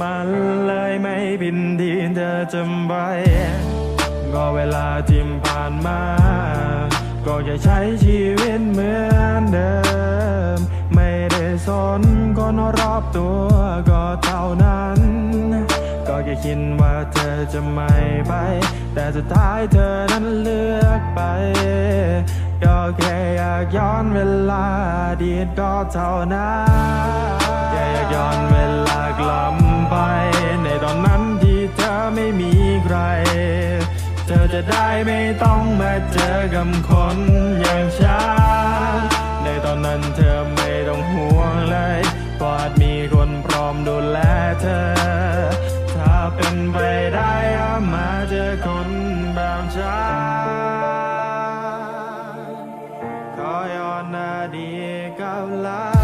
มันเลยไม่บินดีเธอจำไว้ก็เวลาที่ผ่านมา ก็จะใช้ชีวิตเหมือนเดิม ไม่ได้สนก็นรอบตัวก็เท่านั้น ก็แค่คิดว่าเธอจะไม่ไป แต่สุดท้ายเธอนั้นเลือกไป ก็แค่อยากย้อนเวลาดีก็เท่านั้น เธอจะได้ไม่ต้องมาเจอกับคนอย่างฉันในตอนนั้นเธอไม่ต้องห่วงเลยเพราะอาจมีคนพร้อมดูแลเธอ ถ้าเป็นไปได้มาเจอคนแบบฉันขอย้อนอดีตกับลัง